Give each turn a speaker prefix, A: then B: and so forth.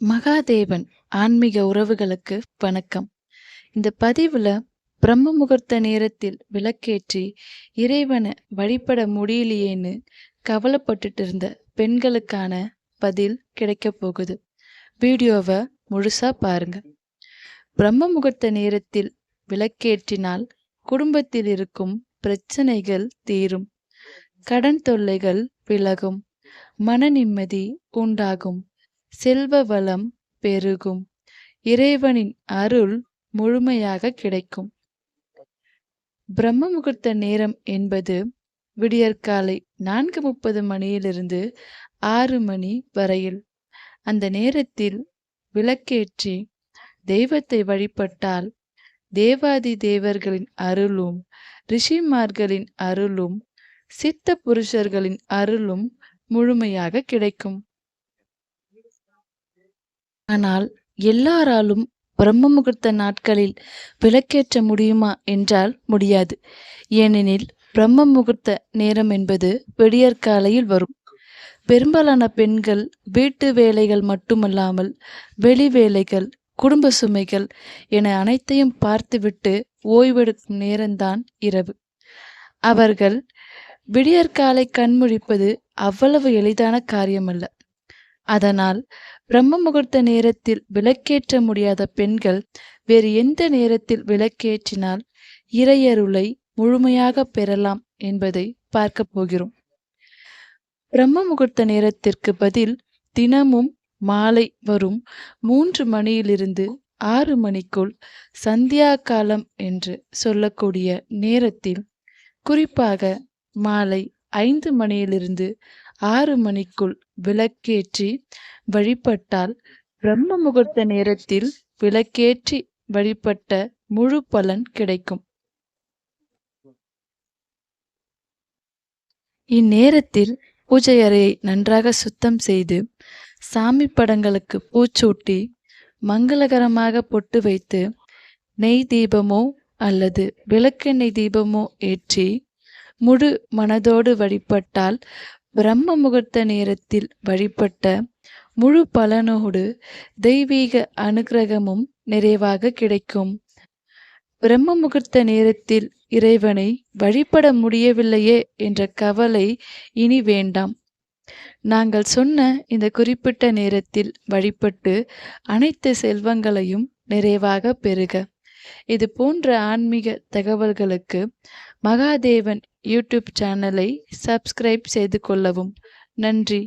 A: மகாதேவன் ஆன்மீக உறவுகளுக்கு வணக்கம். இந்த பதிவில் பிரம்ம முகூர்த்த நேரத்தில் விளக்கேற்றி இறைவனை வழிபட முடியலையேன்னு கவலைப்பட்டுட்டு இருந்த பெண்களுக்கான பதில் கிடைக்க போகுது. வீடியோவை முழுசா பாருங்க. பிரம்ம முகூர்த்த நேரத்தில் விளக்கேற்றினால் குடும்பத்தில் இருக்கும் பிரச்சனைகள் தீரும். கடன் தொல்லைகள் விலகும். மன நிம்மதி உண்டாகும். செல்வ வளம் பெருகும். இறைவனின் அருள் முழுமையாக கிடைக்கும். பிரம்ம முகூர்த்த நேரம் என்பது விடியற்காலை நான்கு முப்பது மணியிலிருந்து ஆறு மணி வரையில். அந்த நேரத்தில் விளக்கேற்றி தெய்வத்தை வழிபட்டால் தேவாதி தேவர்களின் அருளும் ரிஷிமார்களின் அருளும் சித்த புருஷர்களின் அருளும் முழுமையாக கிடைக்கும். ஆனால் எல்லாராலும் பிரம்ம முகூர்த்த நாட்களில் விளக்கேற்ற முடியுமா என்றால் முடியாது. ஏனெனில் பிரம்ம முகூர்த்த நேரம் என்பது விடியற்காலையில் வரும். பெரும்பாலான பெண்கள் வீட்டு வேலைகள் மட்டுமல்லாமல் வெளி வேலைகள் குடும்ப சுமைகள் என அனைத்தையும் பார்த்துவிட்டு ஓய்வெடுக்கும் நேரம்தான் இரவு. அவர்கள் விடியற்காலை கண்முழிப்பது அவ்வளவு எளிதான காரியமல்ல. அதனால் பிரம்ம முகூர்த்த நேரத்தில் விளக்கேற்ற முடியாத பெண்கள் வேறு எந்த நேரத்தில் விளக்கேற்றினால் இறையருளை முழுமையாக பெறலாம் என்பதை பார்க்க போகிறோம். பிரம்ம முகூர்த்த நேரத்திற்கு பதில் தினமும் மாலை வரும் மூன்று மணியிலிருந்து ஆறு மணிக்குள் சந்தியா காலம் என்று சொல்லக்கூடிய நேரத்தில் குறிப்பாக மாலை ஐந்து மணியிலிருந்து ஆறு மணிக்குள் விளக்கேற்றி வழிபட்டால் பிரம்ம முகூர்த்த நேரத்தில் விளக்கேற்றி வழிபட்ட முழு பலன் கிடைக்கும். இந்நேரத்தில் பூஜை அறையை நன்றாக சுத்தம் செய்து சாமி படங்களுக்கு பூச்சூட்டி மங்களகரமாக பொட்டு வைத்து நெய் தீபமோ அல்லது விளக்கெண்ணெய் தீபமோ ஏற்றி முழு மனதோடு வழிபட்டால் பிரம்ம முகூர்த்த நேரத்தில் வழிபட்ட முழு பலனோடு தெய்வீக அனுகிரகமும் நிறைவாக கிடைக்கும். பிரம்ம முகூர்த்த நேரத்தில் இறைவனை வழிபட முடியவில்லையே என்ற கவலை இனி வேண்டாம். நாங்கள் சொன்ன இந்த குறிப்பிட்ட நேரத்தில் வழிபட்டு அனைத்து செல்வங்களையும் நிறைவாக பெறுக. இது போன்ற ஆன்மீக தகவல்களுக்கு மகாதேவன் யூடியூப் சேனலை சப்ஸ்கிரைப் செய்து கொள்ளவும். நன்றி.